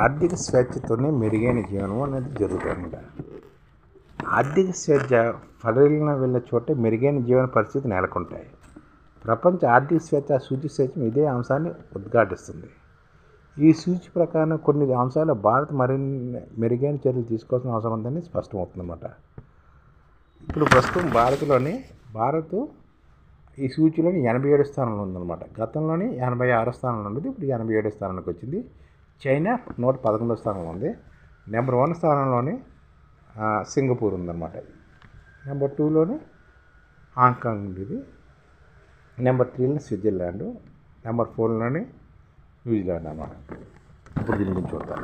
ఆర్థిక స్వేచ్ఛతోనే మెరుగైన జీవనం అనేది జరుగుతుందన్నమాట ఆర్థిక స్వేచ్ఛ ఫలన వెళ్ళే చోటే మెరుగైన జీవన పరిస్థితి నెలకొంటాయి. ప్రపంచ ఆర్థిక స్వేచ్ఛ సూచి స్వేచ్ఛం ఇదే అంశాన్ని ఉద్ఘాటిస్తుంది. ఈ సూచి ప్రకారం కొన్ని అంశాలు భారత్ మరిన్ని మెరుగైన చర్యలు తీసుకోవాల్సిన అవసరం ఉందని స్పష్టమవుతుందన్నమాట. ఇప్పుడు ప్రస్తుతం భారత్లోని భారత్ ఈ సూచిలోని ఎనభై ఏడు స్థానంలో ఉందన్నమాట. గతంలోని ఎనభై ఆరు స్థానంలో ఉండేది ఇప్పుడు ఎనభై ఏడు స్థానానికి వచ్చింది. చైనా నూట పదకొండో స్థానంలో ఉంది. నెంబర్ వన్ స్థానంలోని సింగపూర్ ఉందన్నమాట. నెంబర్ టూలోని హాంకాంగ్ ఉండేది. నెంబర్ త్రీలోని స్విట్జర్లాండ్. నెంబర్ ఫోర్లోని న్యూజిలాండ్ అన్నమాట. ఇప్పుడు దీని గురించి చూద్దాం.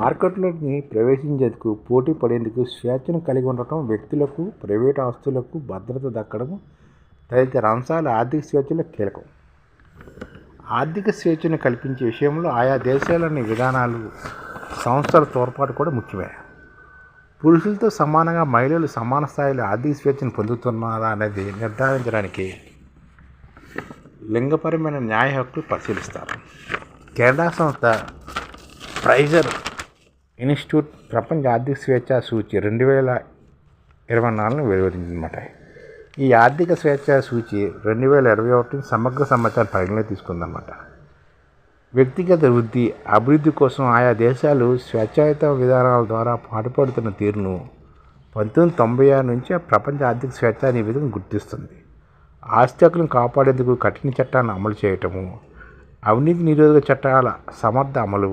మార్కెట్లోకి ప్రవేశించేందుకు పోటీ పడేందుకు స్వేచ్ఛను కలిగి ఉండటం వ్యక్తులకు ప్రైవేట్ ఆస్తులకు భద్రత దక్కడం తదితర అంశాలు ఆర్థిక స్వేచ్ఛలో కీలకం. ఆర్థిక స్వేచ్ఛను కల్పించే విషయంలో ఆయా దేశాలని విధానాలు సంస్థల తోడ్పాటు కూడా ముఖ్యమే. పురుషులతో సమానంగా మహిళలు సమాన స్థాయిలో ఆర్థిక స్వేచ్ఛను పొందుతున్నారా అనేది నిర్ధారించడానికి లింగపరమైన న్యాయ హక్కులు పరిశీలిస్తారు. కెనడా సంస్థ ప్రైజర్ ఇన్స్టిట్యూట్ ప్రపంచ ఆర్థిక స్వేచ్ఛ సూచి రెండు వేల ఇరవై నాలుగును వెలువరించిందన్నమాట ఈ ఆర్థిక స్వేచ్ఛ సూచి రెండు వేల ఇరవై ఒకటి సమగ్ర సమాచారం పరిగణలో తీసుకుందన్నమాట. వ్యక్తిగత వృద్ధి అభివృద్ధి కోసం ఆయా దేశాలు స్వేచ్ఛాయుత విధానాల ద్వారా పాటుపడుతున్న తీరును పంతొమ్మిది తొంభై ఆరు నుంచి ప్రపంచ ఆర్థిక స్వేచ్ఛ నివేదికను గుర్తిస్తుంది. ఆస్తి హక్కులను కాపాడేందుకు కఠిన చట్టాలను అమలు చేయటము అవినీతి నిరోధక చట్టాల సమర్థ అమలు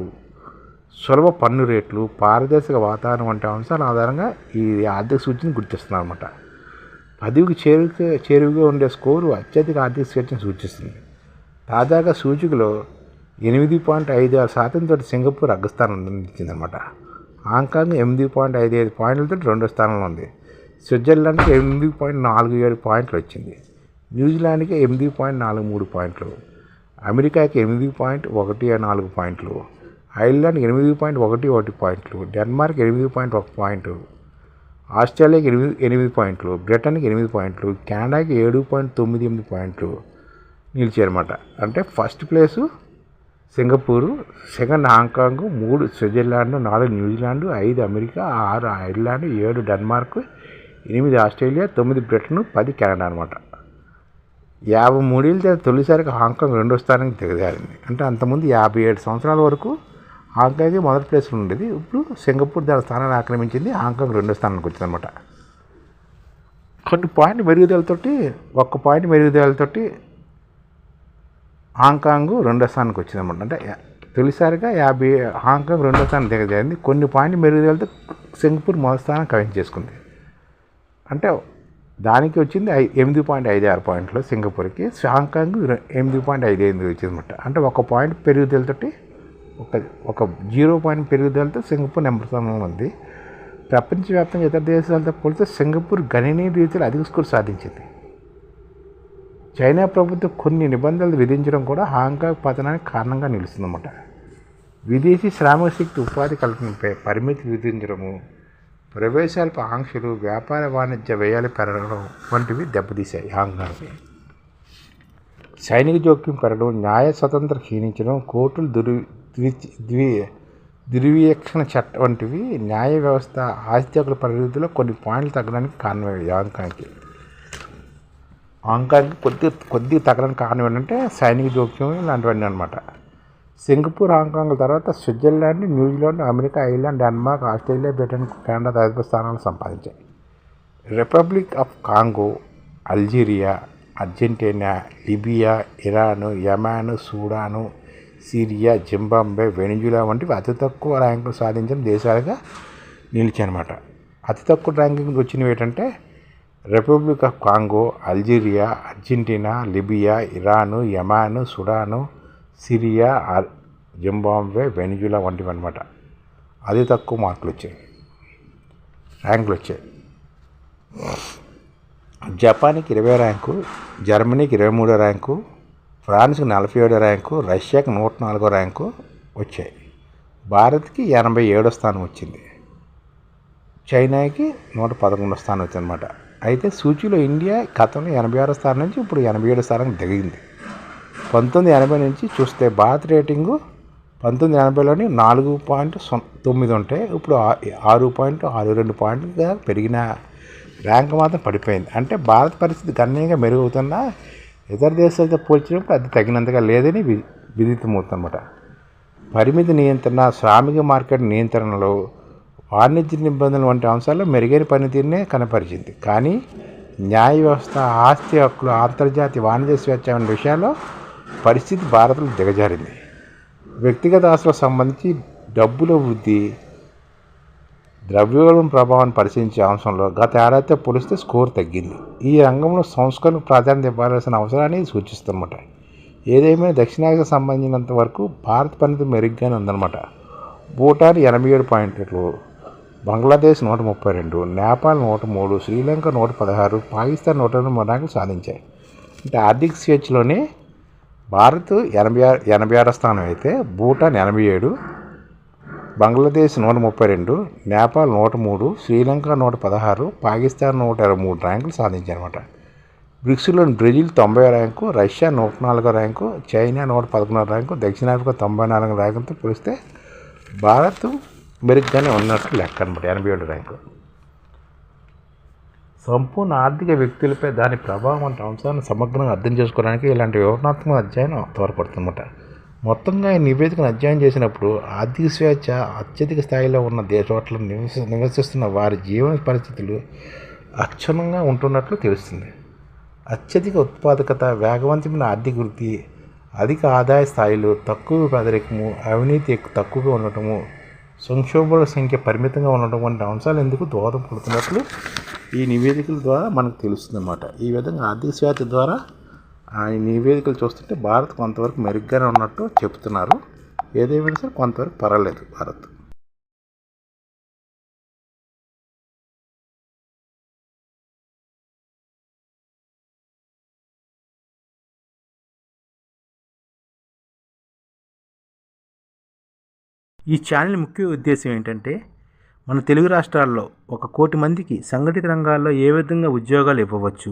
సులభ పన్ను రేట్లు పారదర్శక వాతావరణం వంటి అంశాల ఆధారంగా ఈ ఆర్థిక సూచిని గుర్తిస్తున్నారు పదవికి చేరుక చేరువుగా ఉండే స్కోరు అత్యధిక ఆర్థిక స్వేచ్ఛను సూచిస్తుంది. తాజాగా సూచికలో ఎనిమిది పాయింట్ ఐదు ఆరు శాతంతో సింగపూర్ అగ్రస్థానం నిలిచిందనమాట హాంకాంగ్ ఎనిమిది పాయింట్ ఐదు ఐదు పాయింట్లతో రెండో స్థానంలో ఉంది. స్విట్జర్లాండ్కి ఎనిమిది పాయింట్ నాలుగు ఏడు పాయింట్లు వచ్చింది. న్యూజిలాండ్కి ఎనిమిది పాయింట్ నాలుగు మూడు పాయింట్లు. అమెరికాకి ఎనిమిది పాయింట్ ఒకటి నాలుగు పాయింట్లు. ఐర్లాండ్ ఎనిమిది పాయింట్ ఒకటి ఒకటి పాయింట్లు. డెన్మార్క్ ఎనిమిది పాయింట్ ఒక పాయింట్. ఆస్ట్రేలియాకి ఎనిమిది ఎనిమిది పాయింట్లు బ్రిటన్కి ఎనిమిది పాయింట్లు కెనడాకి ఏడు పాయింట్ తొమ్మిది ఎనిమిది పాయింట్లు నిలిచాయన్నమాట. అంటే first place Singapore second Hong Kong మూడు స్విట్జర్లాండ్ నాలుగు న్యూజిలాండ్ ఐదు అమెరికా ఆరు ఐర్లాండ్ ఏడు డెన్మార్క్ ఎనిమిది ఆస్ట్రేలియా తొమ్మిది బ్రిటన్ పది కెనడా అనమాట యాభై మూడేళ్ళ తొలిసారిగా హాంకాంగ్ రెండో స్థానానికి దిగజారింది. అంటే అంతకుముందు యాభై ఏడు సంవత్సరాల వరకు హాంకాంగ్ మొదటి ప్లేస్లో ఉండేది. ఇప్పుడు సింగపూర్ దాని స్థానాన్ని ఆక్రమించింది. హాంకాంగ్ రెండో స్థానానికి వచ్చిందనమాట కొన్ని పాయింట్ మెరుగుదలతోటి ఒక్క పాయింట్ మెరుగుదలతోటి హాంకాంగ్ రెండో స్థానానికి వచ్చిందన్నమాట. అంటే తొలిసారిగా యాభై హాంకాంగ్ రెండో స్థానం దిగజారింది కొన్ని పాయింట్ మెరుగుదలతో సింగపూర్ మొదటి స్థానం కవించి చేసుకుంది. అంటే దానికి వచ్చింది ఐ ఎనిమిది పాయింట్ ఐదు ఆరు పాయింట్లు సింగపూర్కి. హాంకాంగ్ ఎనిమిది పాయింట్ ఐదు ఎనిమిది వచ్చిందన్నమాట. అంటే ఒక పాయింట్ పెరుగుదలతోటి ఒక ఒక జీరో పాయింట్ పెరుగుదలతో సింగపూర్ నెంబర్ స్థానంలో ఉంది. ప్రపంచవ్యాప్తంగా ఇతర దేశాలతో పోలిస్తే సింగపూర్ గణనీయ రీతిలో అధిక స్కోర్ సాధించింది. చైనా ప్రభుత్వం కొన్ని నిబంధనలు విధించడం కూడా హాంకాంగ్ పతనానికి కారణంగా నిలుస్తుందన్నమాట. విదేశీ శ్రామిక శక్తి ఉపాధి కల్పనపై పరిమితి విధించడము ప్రవేశాలపై ఆంక్షలు వ్యాపార వాణిజ్య వ్యయాలు పెరగడం వంటివి దెబ్బతీశాయి హాంకాంగ్ని సైనిక జోక్యం పెరగడం న్యాయ స్వతంత్ర క్షీణించడం కోర్టులు దుర్వి ద్వి ద్వి ద్వివీక్షణ చట్టం వంటివి న్యాయ వ్యవస్థ ఆస్తి హక్కుల పరిధిలో కొన్ని పాయింట్లు తగ్గడానికి కారణమయ్యాయి ఆంకానికి ఆంకానికి కొద్ది కొద్ది తగ్గడానికి కారణం ఏంటంటే సైనిక జోక్యం ఇలాంటివన్నీ అనమాట సింగపూర్ హాంకాంగ్ తర్వాత Switzerland New Zealand America Ireland Denmark Australia Britain Canada తదితర స్థానాలు సంపాదించాయి. Republic of Congo Algeria Argentina Libya Iran Yemen Sudan Syria Zimbabwe Venezuela వంటివి అతి తక్కువ ర్యాంకులు సాధించిన దేశాలుగా నిలిచాయన్నమాట. అతి తక్కువ ర్యాంకింగ్ వచ్చినవి ఏంటంటే republic of Congo Algeria Argentina Libya Iran Yemen Sudan Syria are- Zimbabwe Venezuela వంటివి అనమాట అతి తక్కువ మార్కులు వచ్చాయి ర్యాంకులు వచ్చాయి జపాన్కి ఇరవై ర్యాంకు జర్మనీకి ఇరవై మూడో ర్యాంకు ఫ్రాన్స్కి నలభై ఏడో ర్యాంకు రష్యాకి నూట నాలుగో ర్యాంకు వచ్చాయి. భారత్కి ఎనభై ఏడో స్థానం వచ్చింది. చైనాకి నూట పదకొండో స్థానం వచ్చిందన్నమాట అయితే సూచీలో ఇండియా గతంలో ఎనభై ఆరో స్థానం నుంచి ఇప్పుడు ఎనభై ఏడో స్థానానికి దిగింది. పంతొమ్మిది ఎనభై నుంచి చూస్తే భారత్ రేటింగు పంతొమ్మిది ఎనభైలోని నాలుగు పాయింట్ సున్ తొమ్మిది ఉంటే ఇప్పుడు ఆరు పాయింట్ ఆరు రెండు పాయింట్గా పెరిగిన ర్యాంక్ మాత్రం పడిపోయింది. అంటే భారత పరిస్థితి గణనీయంగా మెరుగవుతున్నా ఇతర దేశాలతో పోల్చినప్పుడు అది తగినంతగా లేదని వి విదితమవుతుందన్నమాట. పరిమితి నియంత్రణ శ్రామిక మార్కెట్ నియంత్రణలో వాణిజ్య నిబంధనలు వంటి అంశాల్లో మెరుగైన పనితీరునే కనపరిచింది. కానీ న్యాయ వ్యవస్థ ఆస్తి హక్కులు అంతర్జాతీయ వాణిజ్య స్వేచ్ఛ అనే విషయాల్లో పరిస్థితి భారత్లో దిగజారింది. వ్యక్తిగత ఆస్తులకు సంబంధించి డబ్బుల వృద్ధి ద్రవ్యోల్బం ప్రభావాన్ని పరిశీలించే అంశంలో గత ఏడాదితో పోలిస్తే స్కోర్ తగ్గింది. ఈ రంగంలో సంస్కరణకు ప్రాధాన్యత ఇవ్వాల్సిన అవసరాన్ని ఇది సూచిస్తుందన్నమాట. ఏదేమైనా దక్షిణాసియా సంబంధించినంత వరకు భారత్ పనితీరు మెరుగ్గానే ఉందన్నమాట. భూటాన్ ఎనభై ఏడు పాయింట్లు బంగ్లాదేశ్ నూట ముప్పై రెండు నేపాల్ నూట మూడు శ్రీలంక నూట పదహారు పాకిస్తాన్ నూట ఎనభై ర్యాంకులు సాధించాయి. అంటే ఆర్థిక స్వేచ్ఛలోనే భారత్ ఎనభై ఆరు ఎనభై ఆరో స్థానం అయితే భూటాన్ ఎనభై ఏడు బంగ్లాదేశ్ నూట ముప్పై రెండు నేపాల్ నూట మూడు శ్రీలంక నూట పదహారు పాకిస్తాన్ నూట ఇరవై మూడు ర్యాంకులు సాధించారన్నమాట బ్రిక్స్లోని బ్రెజిల్ తొంభై ర్యాంకు రష్యా నూట నాలుగో ర్యాంకు చైనా నూట పదకొండో ర్యాంకు దక్షిణాఫ్రికా తొంభై నాలుగు ర్యాంకుతో పోలిస్తే భారత్ మెరుగ్గానే ఉన్నట్టు లెక్క అనమాట ఎనభై ఏడు ర్యాంకు. సంపూర్ణ ఆర్థిక వ్యక్తులపై దాని ప్రభావం వంటి అంశాలను సమగ్రంగా అర్థం చేసుకోవడానికి ఇలాంటి వివరణాత్మక అధ్యయనం తోడ్పడుతుందన్నమాట మొత్తంగా ఈ నివేదికను అధ్యయనం చేసినప్పుడు ఆర్థిక స్వేచ్ఛ అత్యధిక స్థాయిలో ఉన్న దేశోట్ల నివసి నివసిస్తున్న వారి జీవన పరిస్థితులు అక్షుణ్ణంగా ఉంటున్నట్లు తెలుస్తుంది. అత్యధిక ఉత్పాదకత వేగవంతమైన ఆర్థిక వృద్ధి అధిక ఆదాయ స్థాయిలు తక్కువ పేదరికము అవినీతి తక్కువగా ఉండటము సంక్షోభాల సంఖ్య పరిమితంగా ఉండటం వంటి అంశాలు ఎందుకు దోహదపడుతున్నట్లు ఈ నివేదికల ద్వారా మనకు తెలుస్తుంది అన్నమాట ఈ విధంగా ఆర్థిక స్వేచ్ఛ ద్వారా ఆయన నివేదికలు చూస్తుంటే భారత్ కొంతవరకు మెరుగ్గానే ఉన్నట్టు చెప్తున్నారు. ఏదేమైనా సరే కొంతవరకు పర్వాలేదు భారత్. ఈ ఛానల్ ముఖ్య ఉద్దేశం ఏంటంటే మన తెలుగు రాష్ట్రాల్లో ఒక కోటి మందికి సంఘటిత రంగాల్లో ఏ విధంగా ఉద్యోగాలు ఇవ్వవచ్చు